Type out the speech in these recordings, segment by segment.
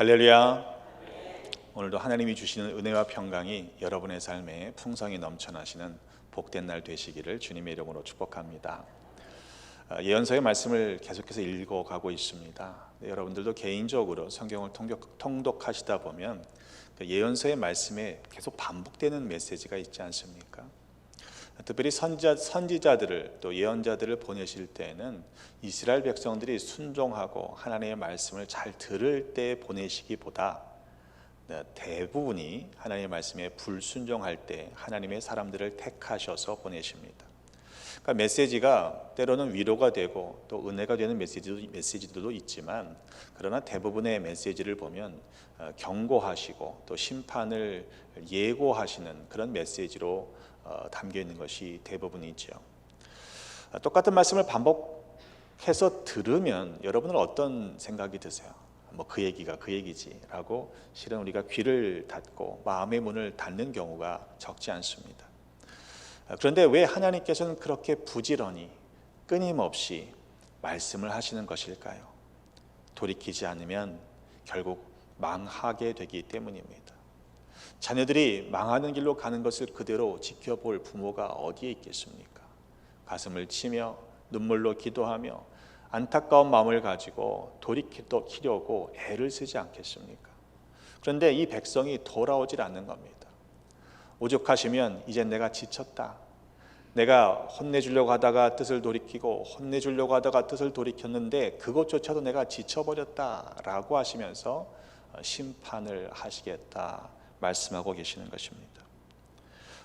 할렐루야. 오늘도 하나님이 주시는 은혜와 평강이 여러분의 삶에 풍성히 넘쳐나시는 복된 날 되시기를 주님의 이름으로 축복합니다. 아, 예언서의 말씀을 계속해서 읽어가고 있습니다. 네, 여러분들도 개인적으로 성경을 통독, 통독하시다 보면 그 예언서의 말씀에 계속 반복되는 메시지가 있지 않습니까? 특별히 선지자, 선지자들을 또 예언자들을 보내실 때에는 이스라엘 백성들이 순종하고 하나님의 말씀을 잘 들을 때 보내시기보다 네, 대부분이 하나님의 말씀에 불순종할 때 하나님의 사람들을 택하셔서 보내십니다. 그러니까 메시지가 때로는 위로가 되고 또 은혜가 되는 메시지도, 메시지들도 있지만 그러나 대부분의 메시지를 보면 어, 경고하시고 또 심판을 예고하시는 그런 메시지로 어, 담겨 있는 것이 대부분이죠. 아, 똑같은 말씀을 반복해서 들으면 여러분은 어떤 생각이 드세요? 뭐 그 얘기가 그 얘기지라고 실은 우리가 귀를 닫고 마음의 문을 닫는 경우가 적지 않습니다. 아, 그런데 왜 하나님께서는 그렇게 부지런히 끊임없이 말씀을 하시는 것일까요? 돌이키지 않으면 결국 망하게 되기 때문입니다. 자녀들이 망하는 길로 가는 것을 그대로 지켜볼 부모가 어디에 있겠습니까? 가슴을 치며 눈물로 기도하며 안타까운 마음을 가지고 돌이키려고 애를 쓰지 않겠습니까? 그런데 이 백성이 돌아오질 않는 겁니다. 오죽하시면 이제 내가 지쳤다. 내가 혼내주려고 하다가 뜻을 돌이키고 혼내주려고 하다가 뜻을 돌이켰는데 그것조차도 내가 지쳐버렸다라고 하시면서 심판을 하시겠다 말씀하고 계시는 것입니다.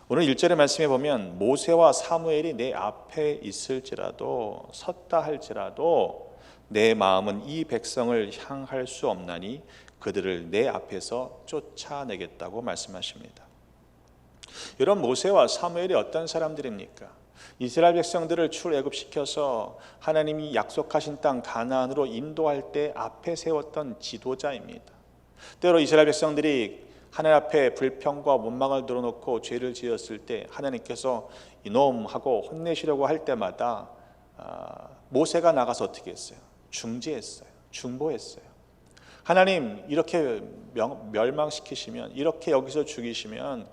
오늘 1절의 말씀에 보면 모세와 사무엘이 내 앞에 있을지라도 섰다 할지라도 내 마음은 이 백성을 향할 수 없나니 그들을 내 앞에서 쫓아내겠다고 말씀하십니다. 이런 모세와 사무엘이 어떤 사람들입니까? 이스라엘 백성들을 출애굽시켜서 하나님이 약속하신 땅 가나안으로 인도할 때 앞에 세웠던 지도자입니다. 때로 이스라엘 백성들이 하나님 앞에 불평과 원망을 들어놓고 죄를 지었을 때 하나님께서 이놈 하고 혼내시려고 할 때마다 아, 모세가 나가서 어떻게 했어요? 중지했어요. 중보했어요. 하나님 이렇게 멸망시키시면 이렇게 여기서 죽이시면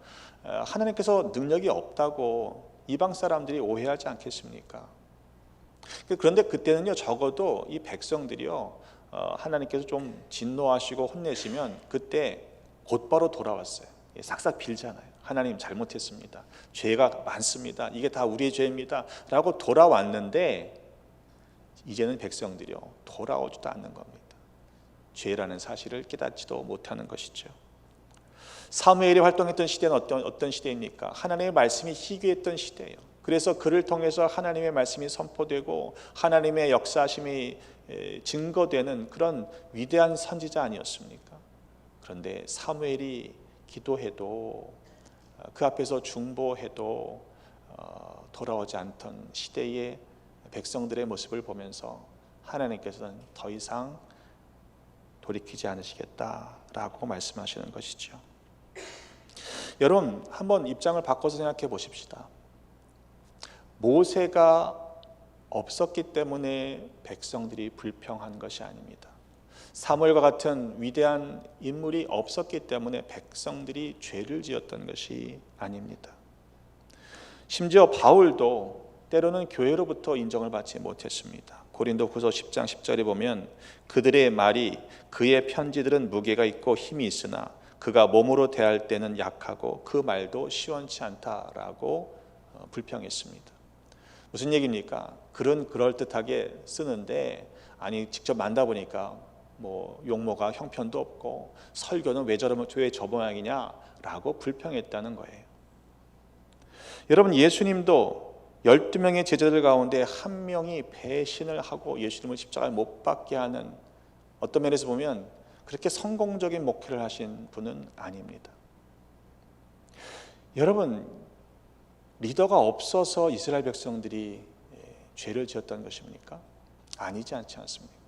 아, 하나님께서 능력이 없다고 이방 사람들이 오해하지 않겠습니까? 그런데 그때는요 적어도 이 백성들이요 어, 하나님께서 좀 진노하시고 혼내시면 그때 곧바로 돌아왔어요. 싹싹 빌잖아요. 하나님 잘못했습니다. 죄가 많습니다. 이게 다 우리의 죄입니다. 라고 돌아왔는데 이제는 백성들이요 돌아오지도 않는 겁니다. 죄라는 사실을 깨닫지도 못하는 것이죠. 사무엘이 활동했던 시대는 어떤 어떤 시대입니까? 하나님의 말씀이 희귀했던 시대예요. 그래서 그를 통해서 하나님의 말씀이 선포되고 하나님의 역사심이 증거되는 그런 위대한 선지자 아니었습니까? 그런데 사무엘이 기도해도 어, 그 앞에서 중보해도 어, 돌아오지 않던 시대의 백성들의 모습을 보면서 하나님께서는 더 이상 돌이키지 않으시겠다라고 말씀하시는 것이죠. 여러분 한번 입장을 바꿔서 생각해 보십시다. 모세가 없었기 때문에 백성들이 불평한 것이 아닙니다. 사무엘과 같은 위대한 인물이 없었기 때문에 백성들이 죄를 지었던 것이 아닙니다. 심지어 바울도 때로는 교회로부터 인정을 받지 못했습니다. 고린도후서 10장 10절에 보면 그들의 말이 그의 편지들은 무게가 있고 힘이 있으나 그가 몸으로 대할 때는 약하고 그 말도 시원치 않다라고 어, 불평했습니다. 무슨 얘기입니까? 글은 그럴듯하게 쓰는데 아니 직접 만나보니까 뭐 용모가 형편도 없고 설교는 왜 저러면 왜저 모양이냐라고 불평했다는 거예요. 여러분 예수님도 12명의 제자들 가운데 한 명이 배신을 하고 예수님을 십자가에 못 박게 하는 어떤 면에서 보면 그렇게 성공적인 목회를 하신 분은 아닙니다. 여러분 리더가 없어서 이스라엘 백성들이 예, 죄를 지었던 것입니까? 아니지 않지 않습니까?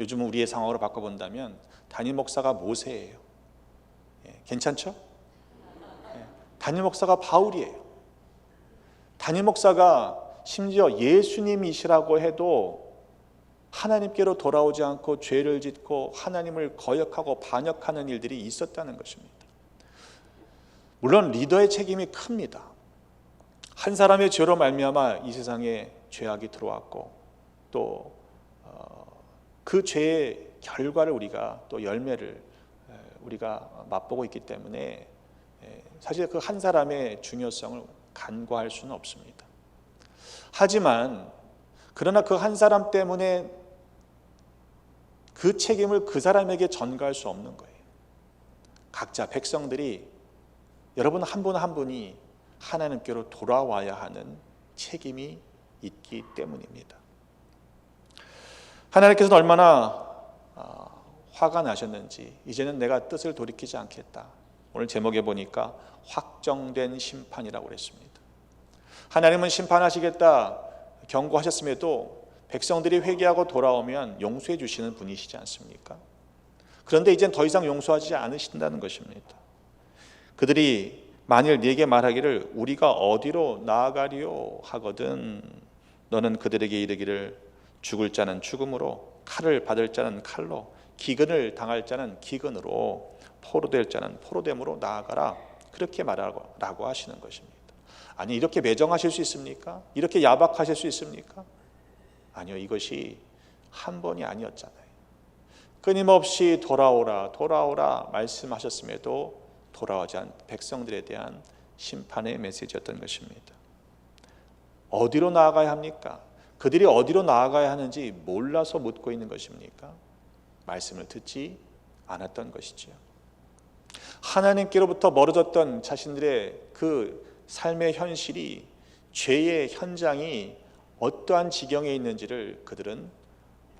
요즘은 우리의 상황으로 바꿔본다면 담임 목사가 모세예요. 예, 괜찮죠? 예, 담임 목사가 바울이에요. 담임 목사가 심지어 예수님이시라고 해도 하나님께로 돌아오지 않고 죄를 짓고 하나님을 거역하고 반역하는 일들이 있었다는 것입니다. 물론 리더의 책임이 큽니다. 한 사람의 죄로 말미암아 이 세상에 죄악이 들어왔고 또 그 죄의 결과를 우리가 또 열매를 우리가 맛보고 있기 때문에 사실 그 한 사람의 중요성을 간과할 수는 없습니다. 하지만 그러나 그 한 사람 때문에 그 책임을 그 사람에게 전가할 수 없는 거예요. 각자 백성들이 여러분 한 분 한 분이 하나님께로 돌아와야 하는 책임이 있기 때문입니다. 하나님께서는 얼마나 화가 나셨는지 이제는 내가 뜻을 돌이키지 않겠다. 오늘 제목에 보니까 확정된 심판이라고 그랬습니다. 하나님은 심판하시겠다 경고하셨음에도 백성들이 회개하고 돌아오면 용서해 주시는 분이시지 않습니까? 그런데 이젠 더 이상 용서하지 않으신다는 것입니다. 그들이 만일 네게 말하기를 우리가 어디로 나아가리요 하거든 너는 그들에게 이르기를 죽을 자는 죽음으로 칼을 받을 자는 칼로 기근을 당할 자는 기근으로 포로될 자는 포로됨으로 나아가라 그렇게 말하고 라고 하시는 것입니다. 아니 이렇게 매정하실 수 있습니까? 이렇게 야박하실 수 있습니까? 아니요 이것이 한 번이 아니었잖아요. 끊임없이 돌아오라 돌아오라 말씀하셨음에도 돌아오지 않은 백성들에 대한 심판의 메시지였던 것입니다. 어디로 나아가야 합니까? 그들이 어디로 나아가야 하는지 몰라서 묻고 있는 것입니까? 말씀을 듣지 않았던 것이지요. 하나님께로부터 멀어졌던 자신들의 그 삶의 현실이 죄의 현장이 어떠한 지경에 있는지를 그들은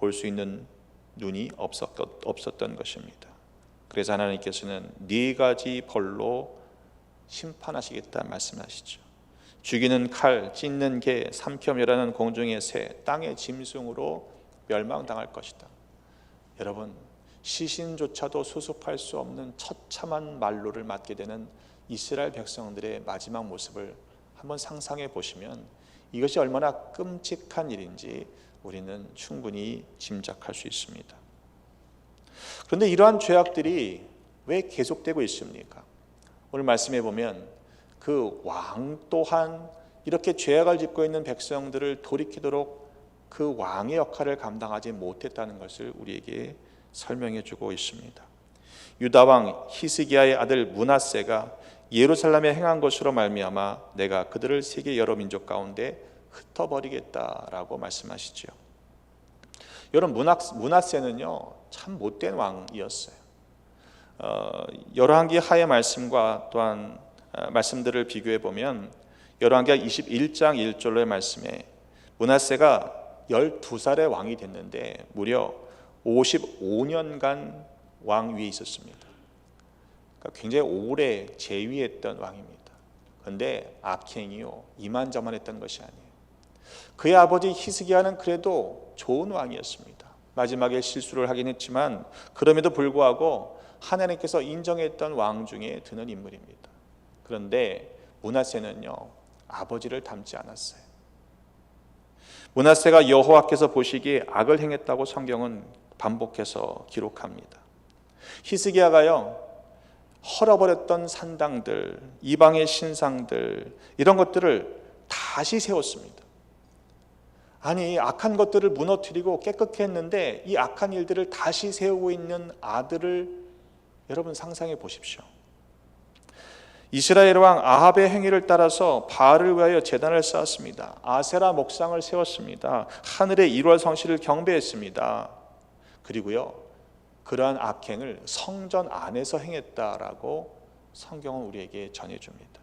볼 수 있는 눈이 없었던 것입니다. 그래서 하나님께서는 네 가지 벌로 심판하시겠다 말씀하시죠. 죽이는 칼, 찢는 개, 삼켜 멸하는 공중의 새, 땅의 짐승으로 멸망당할 것이다. 여러분, 시신조차도 수습할 수 없는 처참한 말로를 맞게 되는 이스라엘 백성들의 마지막 모습을 한번 상상해 보시면 이것이 얼마나 끔찍한 일인지 우리는 충분히 짐작할 수 있습니다. 그런데 이러한 죄악들이 왜 계속되고 있습니까? 오늘 말씀해 보면 그 왕 또한 이렇게 죄악을 짓고 있는 백성들을 돌이키도록 그 왕의 역할을 감당하지 못했다는 것을 우리에게 설명해 주고 있습니다. 유다 왕 히스기야의 아들 문하세가 예루살렘에 행한 것으로 말미암아 내가 그들을 세계 여러 민족 가운데 흩어버리겠다라고 말씀하시죠. 여러분 문하세는요 참 못된 왕이었어요. 어, 열왕기 하의 말씀과 또한 어, 말씀들을 비교해 보면 열왕기 21장 1절로의 말씀에 문하세가 12살의 왕이 됐는데 무려 55년간 왕 위에 있었습니다. 그러니까 굉장히 오래 재위했던 왕입니다. 그런데 악행이요 이만저만했던 것이 아니에요. 그의 아버지 히스기야는 그래도 좋은 왕이었습니다. 마지막에 실수를 하긴 했지만 그럼에도 불구하고 하나님께서 인정했던 왕 중에 드는 인물입니다. 그런데 문하세는요 아버지를 닮지 않았어요. 문하세가 여호와께서 보시기에 악을 행했다고 성경은 반복해서 기록합니다. 히스기야가요 헐어버렸던 산당들, 이방의 신상들 이런 것들을 다시 세웠습니다. 아니 악한 것들을 무너뜨리고 깨끗게 했는데 이 악한 일들을 다시 세우고 있는 아들을 여러분 상상해 보십시오. 이스라엘 왕 아합의 행위를 따라서 바알을 위하여 제단을 쌓았습니다. 아세라 목상을 세웠습니다. 하늘의 일월 성실을 경배했습니다. 그리고요 그러한 악행을 성전 안에서 행했다라고 성경은 우리에게 전해 줍니다.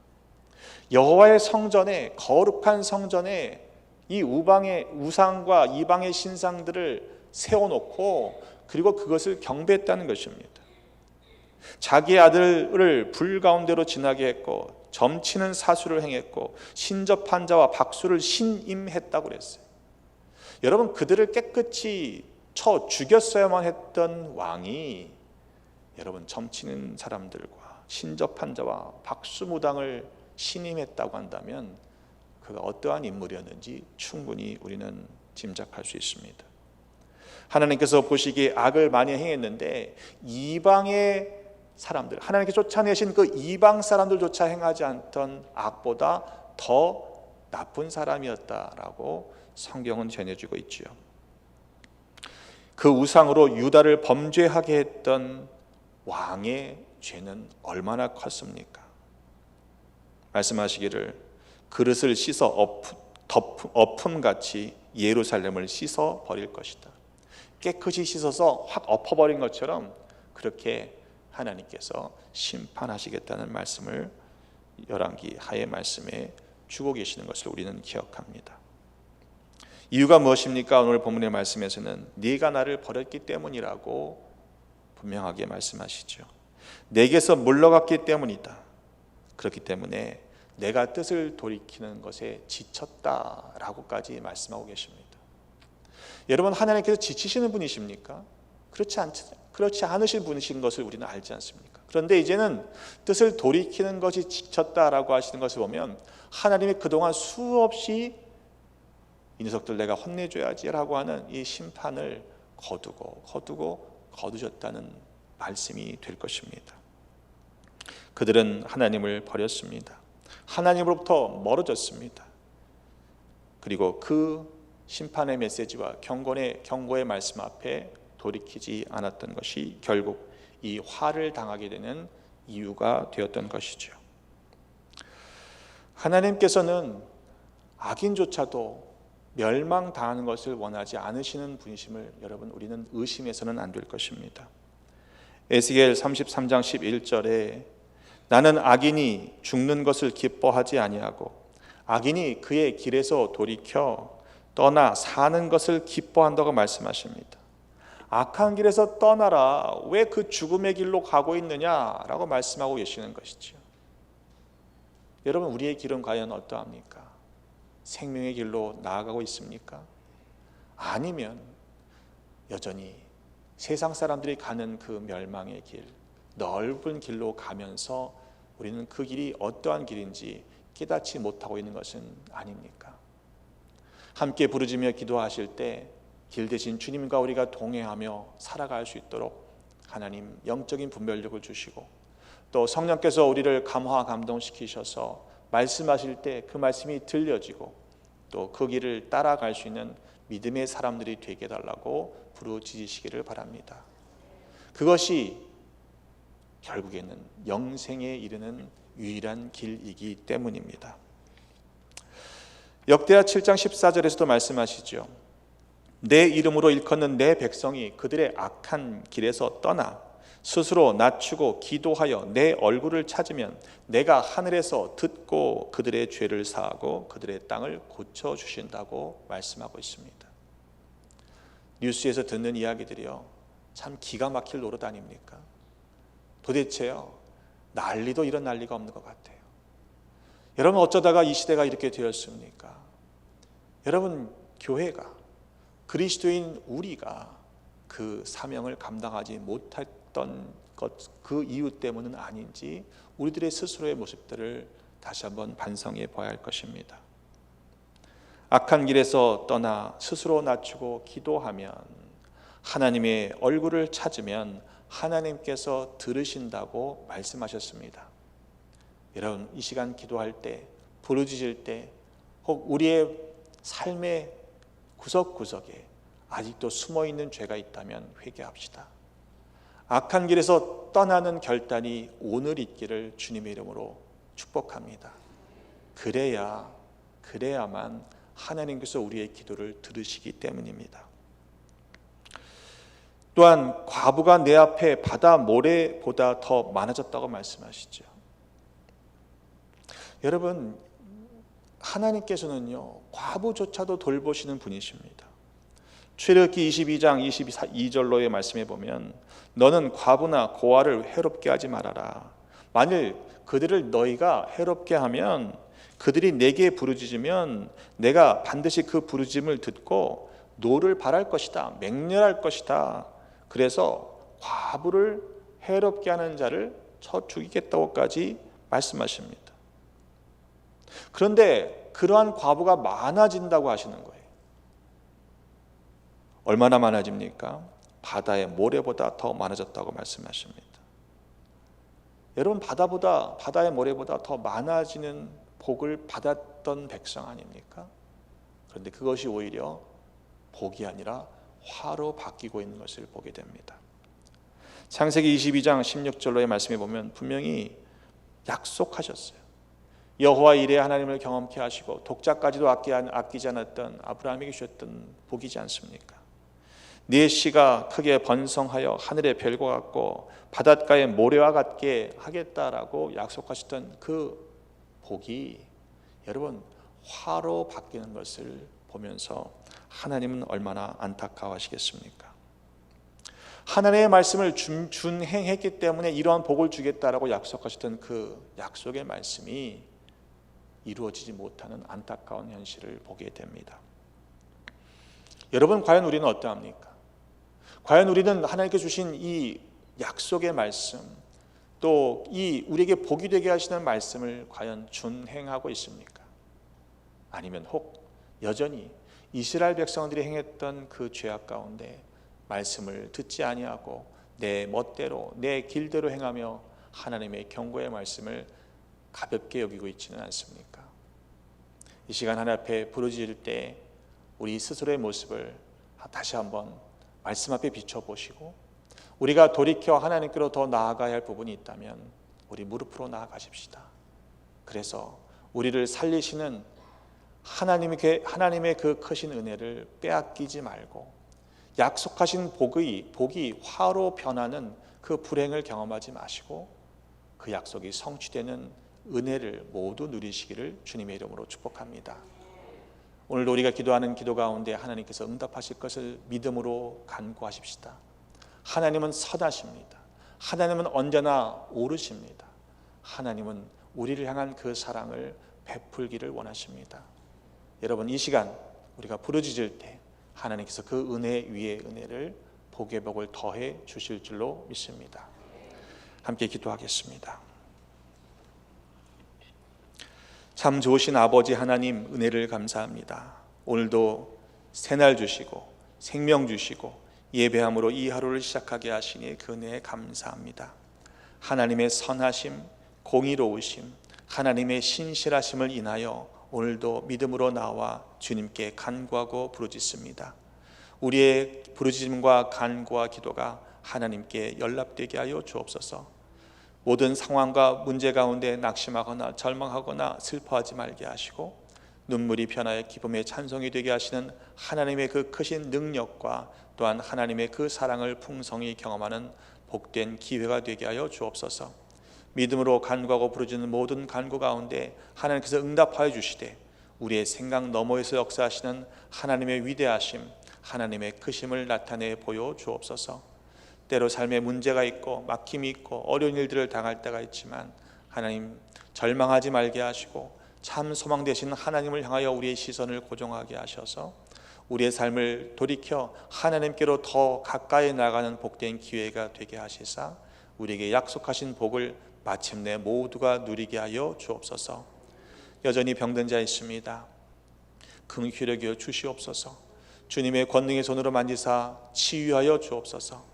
여호와의 성전에 거룩한 성전에 이 우방의 우상과 이방의 신상들을 세워 놓고 그리고 그것을 경배했다는 것입니다. 자기의 아들을 불 가운데로 지나게 했고 점치는 사수를 행했고 신접한 자와 박수를 신임했다고 그랬어요. 여러분 그들을 깨끗이 쳐 죽였어야만 했던 왕이 여러분 점치는 사람들과 신접한 자와 박수 무당을 신임했다고 한다면 그가 어떠한 인물이었는지 충분히 우리는 짐작할 수 있습니다. 하나님께서 보시기에 악을 많이 행했는데 이방의 사람들 하나님께 쫓아내신 그 이방 사람들조차 행하지 않던 악보다 더 나쁜 사람이었다라고 성경은 전해주고 있지요. 그 우상으로 유다를 범죄하게 했던 왕의 죄는 얼마나 컸습니까? 말씀하시기를 그릇을 씻어 엎, 덮, 엎음 같이 예루살렘을 씻어 버릴 것이다. 깨끗이 씻어서 확 엎어버린 것처럼 그렇게 하나님께서 심판하시겠다는 말씀을 열왕기 하의 말씀에 주고 계시는 것을 우리는 기억합니다. 이유가 무엇입니까? 오늘 본문의 말씀에서는 네가 나를 버렸기 때문이라고 분명하게 말씀하시죠. 내게서 물러갔기 때문이다. 그렇기 때문에 내가 뜻을 돌이키는 것에 지쳤다라고까지 말씀하고 계십니다. 여러분 하나님께서 지치시는 분이십니까? 그렇지 않 그렇지 않으신 분이신 것을 우리는 알지 않습니까? 그런데 이제는 뜻을 돌이키는 것이 지쳤다라고 하시는 것을 보면 하나님이 그동안 수없이 이 녀석들 내가 혼내줘야지라고 하는 이 심판을 거두고 거두고 거두셨다는 말씀이 될 것입니다. 그들은 하나님을 버렸습니다. 하나님으로부터 멀어졌습니다. 그리고 그 심판의 메시지와 경고의 경고의 말씀 앞에 돌이키지 않았던 것이 결국 이 화를 당하게 되는 이유가 되었던 것이죠. 하나님께서는 악인조차도 멸망당하는 것을 원하지 않으시는 분이심을 여러분 우리는 의심해서는 안 될 것입니다. 에스겔 33장 11절에 나는 악인이 죽는 것을 기뻐하지 아니하고 악인이 그의 길에서 돌이켜 떠나 사는 것을 기뻐한다고 말씀하십니다. 악한 길에서 떠나라. 왜 그 죽음의 길로 가고 있느냐라고 말씀하고 계시는 것이죠. 여러분 우리의 길은 과연 어떠합니까? 생명의 길로 나아가고 있습니까? 아니면 여전히 세상 사람들이 가는 그 멸망의 길, 넓은 길로 가면서 우리는 그 길이 어떠한 길인지 깨닫지 못하고 있는 것은 아닙니까? 함께 부르짖며 기도하실 때 길 대신 주님과 우리가 동행하며 살아갈 수 있도록 하나님 영적인 분별력을 주시고 또 성령께서 우리를 감화 감동시키셔서 말씀하실 때 그 말씀이 들려지고 또 그 길을 따라갈 수 있는 믿음의 사람들이 되게 달라고 부르짖으시기를 바랍니다. 그것이 결국에는 영생에 이르는 유일한 길이기 때문입니다. 역대하 7장 14절에서도 말씀하시죠. 내 이름으로 일컫는 내 백성이 그들의 악한 길에서 떠나 스스로 낮추고 기도하여 내 얼굴을 찾으면 내가 하늘에서 듣고 그들의 죄를 사하고 그들의 땅을 고쳐 주신다고 말씀하고 있습니다. 뉴스에서 듣는 이야기들이요. 참 기가 막힐 노릇 아닙니까? 도대체요. 난리도 이런 난리가 없는 것 같아요. 여러분 어쩌다가 이 시대가 이렇게 되었습니까? 여러분 교회가 그리스도인 우리가 그 사명을 감당하지 못했던 것 그 이유 때문은 아닌지 우리들의 스스로의 모습들을 다시 한번 반성해 봐야 할 것입니다. 악한 길에서 떠나 스스로 낮추고 기도하면 하나님의 얼굴을 찾으면 하나님께서 들으신다고 말씀하셨습니다. 여러분 이 시간 기도할 때 부르짖을 때 혹 우리의 삶의 구석구석에 아직도 숨어 있는 죄가 있다면 회개합시다. 악한 길에서 떠나는 결단이 오늘 있기를 주님의 이름으로 축복합니다. 그래야 그래야만 하나님께서 우리의 기도를 들으시기 때문입니다. 또한 과부가 내 앞에 바다 모래보다 더 많아졌다고 말씀하시죠. 여러분 하나님께서는요 과부조차도 돌보시는 분이십니다. 출애굽기 22장 22절로의 말씀에 보면 너는 과부나 고아를 해롭게 하지 말아라. 만일 그들을 너희가 해롭게 하면 그들이 내게 부르짖으면 내가 반드시 그 부르짖음을 듣고 노를 바랄 것이다. 맹렬할 것이다. 그래서 과부를 해롭게 하는 자를 쳐 죽이겠다고까지 말씀하십니다. 그런데 그러한 과부가 많아진다고 하시는 거예요. 얼마나 많아집니까? 바다의 모래보다 더 많아졌다고 말씀하십니다. 여러분 바다보다 바다의 모래보다 더 많아지는 복을 받았던 백성 아닙니까? 그런데 그것이 오히려 복이 아니라 화로 바뀌고 있는 것을 보게 됩니다. 창세기 22장 16절로의 말씀에 보면 분명히 약속하셨어요. 여호와 이레 하나님을 경험케 하시고 독자까지도 아끼, 아끼지 않았던 아브라함에게 주셨던 복이지 않습니까? 네 씨가 크게 번성하여 하늘의 별과 같고 바닷가의 모래와 같게 하겠다라고 약속하셨던 그 복이 여러분 화로 바뀌는 것을 보면서 하나님은 얼마나 안타까워하시겠습니까? 하나님의 말씀을 준, 준행했기 때문에 이러한 복을 주겠다라고 약속하셨던 그 약속의 말씀이 이루어지지 못하는 안타까운 현실을 보게 됩니다. 여러분 과연 우리는 어떠합니까? 과연 우리는 하나님께 주신 이 약속의 말씀 또 이 우리에게 복이 되게 하시는 말씀을 과연 준행하고 있습니까? 아니면 혹 여전히 이스라엘 백성들이 행했던 그 죄악 가운데 말씀을 듣지 아니하고 내 멋대로 내 길대로 행하며 하나님의 경고의 말씀을 가볍게 여기고 있지는 않습니까? 이 시간 하나 앞에 부르짖을 때 우리 스스로의 모습을 다시 한번 말씀 앞에 비춰 보시고 우리가 돌이켜 하나님께로 더 나아가야 할 부분이 있다면 우리 무릎으로 나아가십시다. 그래서 우리를 살리시는 하나님의 하나님의 그 크신 은혜를 빼앗기지 말고 약속하신 복의 복이 화로 변하는 그 불행을 경험하지 마시고 그 약속이 성취되는 은혜를 모두 누리시기를 주님의 이름으로 축복합니다. 오늘도 우리가 기도하는 기도 가운데 하나님께서 응답하실 것을 믿음으로 간구하십시다. 하나님은 선하십니다. 하나님은 언제나 오르십니다. 하나님은 우리를 향한 그 사랑을 베풀기를 원하십니다. 여러분 이 시간 우리가 부르짖을 때 하나님께서 그 은혜 위에 은혜를 복의 복을 더해 주실 줄로 믿습니다. 함께 기도하겠습니다. 참 좋으신 아버지 하나님 은혜를 감사합니다. 오늘도 새날 주시고 생명 주시고 예배함으로 이 하루를 시작하게 하시니 그 은혜에 감사합니다. 하나님의 선하심, 공의로우심, 하나님의 신실하심을 인하여 오늘도 믿음으로 나와 주님께 간구하고 부르짖습니다. 우리의 부르짖음과 간구와 기도가 하나님께 연락되게 하여 주옵소서. 모든 상황과 문제 가운데 낙심하거나 절망하거나 슬퍼하지 말게 하시고 눈물이 변하여 기쁨의 찬송이 되게 하시는 하나님의 그 크신 능력과 또한 하나님의 그 사랑을 풍성히 경험하는 복된 기회가 되게 하여 주옵소서. 믿음으로 간구하고 부르짖는 모든 간구 가운데 하나님께서 응답하여 주시되 우리의 생각 너머에서 역사하시는 하나님의 위대하심, 하나님의 크심을 나타내 보여 주옵소서. 때로 삶에 문제가 있고 막힘이 있고 어려운 일들을 당할 때가 있지만 하나님 절망하지 말게 하시고 참 소망 되신 하나님을 향하여 우리의 시선을 고정하게 하셔서 우리의 삶을 돌이켜 하나님께로 더 가까이 나가는 복된 기회가 되게 하시사 우리에게 약속하신 복을 마침내 모두가 누리게 하여 주옵소서. 여전히 병든 자 있습니다. 긍휼하여 주시옵소서. 주님의 권능의 손으로 만지사 치유하여 주옵소서.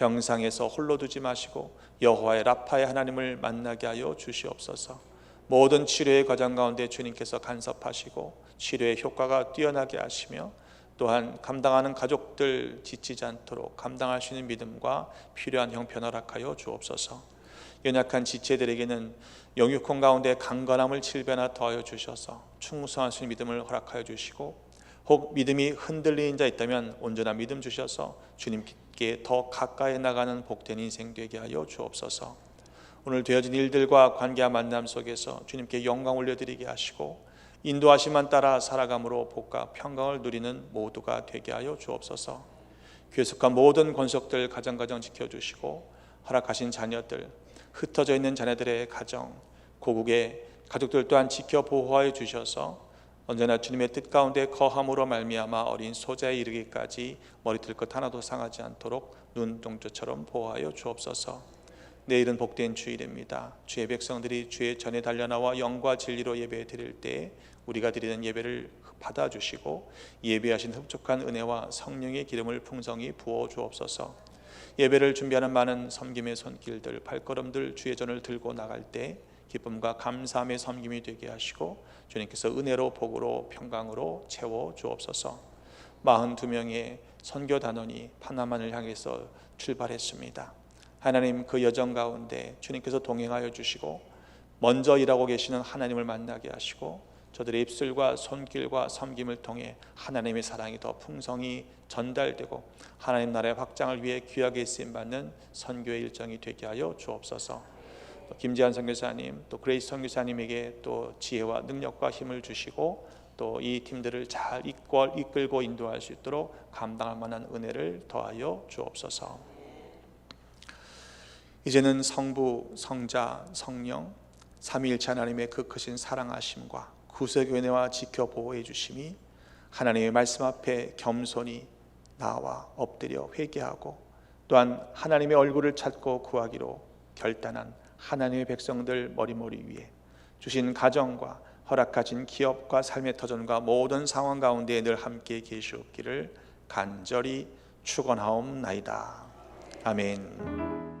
병상에서 홀로 두지 마시고 여호와의 라파의 하나님을 만나게 하여 주시옵소서. 모든 치료의 과정 가운데 주님께서 간섭하시고 치료의 효과가 뛰어나게 하시며 또한 감당하는 가족들 지치지 않도록 감당할 수 있는 믿음과 필요한 형편 허락하여 주옵소서. 연약한 지체들에게는 영육혼 가운데 강건함을 칠배나 더하여 주셔서 충성할 수 있는 믿음을 허락하여 주시고 혹 믿음이 흔들리는 자 있다면 온전한 믿음 주셔서 주님께 더 가까이 나가는 복된 인생 되게 하여 주옵소서. 오늘 되어진 일들과 관계와 만남 속에서 주님께 영광 올려드리게 하시고 인도하심만 따라 살아감으로 복과 평강을 누리는 모두가 되게 하여 주옵소서. 괴속한 모든 권속들 가정가정 지켜주시고 허락하신 자녀들 흩어져 있는 자녀들의 가정 고국의 가족들 또한 지켜 보호하여 주셔서 언제나 주님의 뜻 가운데 거함으로 말미암아 어린 소자에 이르기까지 머리털 것 하나도 상하지 않도록 눈동자처럼 보호하여 주옵소서. 내일은 복된 주일입니다. 주의 백성들이 주의 전에 달려 나와 영과 진리로 예배 드릴 때 우리가 드리는 예배를 받아 주시고 예비하신 흡족한 은혜와 성령의 기름을 풍성히 부어 주옵소서. 예배를 준비하는 많은 섬김의 손길들 발걸음들 주의 전을 들고 나갈 때 기쁨과 감사함의 섬김이 되게 하시고 주님께서 은혜로 복으로 평강으로 채워 주옵소서. 42명의 선교 단원이 파나만을 향해서 출발했습니다. 하나님 그 여정 가운데 주님께서 동행하여 주시고 먼저 일하고 계시는 하나님을 만나게 하시고 저들의 입술과 손길과 섬김을 통해 하나님의 사랑이 더 풍성히 전달되고 하나님 나라의 확장을 위해 귀하게 쓰임 받는 선교의 일정이 되게 하여 주옵소서. 또 김지한 선교사님, 또 그레이스 선교사님에게 또 지혜와 능력과 힘을 주시고 또 이 팀들을 잘 이끌, 이끌고 인도할 수 있도록 감당할 만한 은혜를 더하여 주옵소서. 이제는 성부, 성자, 성령 삼위일체 하나님의 그 크신 사랑하심과 구속 은혜와 지켜 보호해 주심이 하나님의 말씀 앞에 겸손히 나와 엎드려 회개하고 또한 하나님의 얼굴을 찾고 구하기로 결단한 하나님의 백성들 머리머리 위에 주신 가정과 허락하신 기업과 삶의 터전과 모든 상황 가운데 늘 함께 계시옵기를 간절히 축원하옵나이다. 아멘.